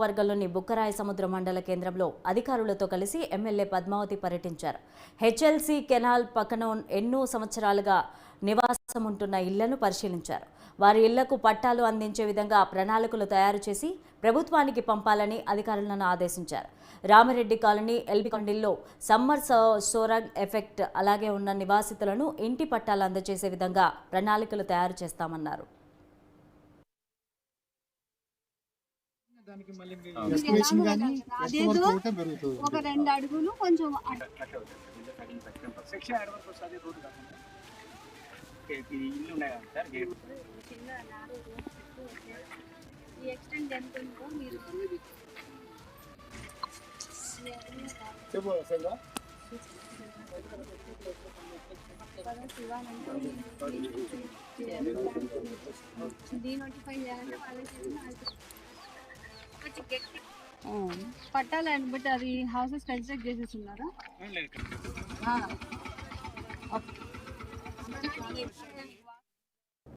వర్గంలోని బుక్కరాయ సముద్ర మండల కేంద్రంలో అధికారులతో కలిసి ఎమ్మెల్యే పద్మావతి పర్యటించారు. హెచ్ఎల్సీ కెనాల్ పక్కన ఎన్నో సంవత్సరాలుగా నివాసం ఉంటున్న ఇళ్ళను పరిశీలించారు. వారి ఇళ్ళకు పట్టాలు అందించే విధంగా ప్రణాళికలు తయారు చేసి ప్రభుత్వానికి పంపాలని అధికారులను ఆదేశించారు. రామిరెడ్డి కాలనీ ఎల్బి కొండిల్లో సమ్మర్ సో- సోరగ్ ఎఫెక్ట్ అలాగే ఉన్న నివాసితులను ఇంటి పట్టాలు అందజేసే విధంగా ప్రణాళికలు తయారు చేస్తామన్నారు. దానికి మళ్ళీ మీరు ఎస్టిమేషన్ కానీ అదేదో ఎస్టిమేట్ ఉంటే పెరుగుతుంది. ఒక రెండు అడుగులు కొంచెం సెక్షన్ యాడ్ వరకు వస్తుంది రోడ్డు కాకుండా. ఓకే, ఇది ఇల్లు ఉన్నాయి కదా సార్ గేట్? చిన్న నాలుగు రోజులు ఈ ఎక్స్టెండ్ ఎంత ఉందో మీరు చెప్పు సరిగా డీనోటిఫై చేయాలంటే వాళ్ళకి పట్టాలండి బట్ అది హౌసెస్ కన్స్ట్రక్ట్ చేసేస్తున్నారా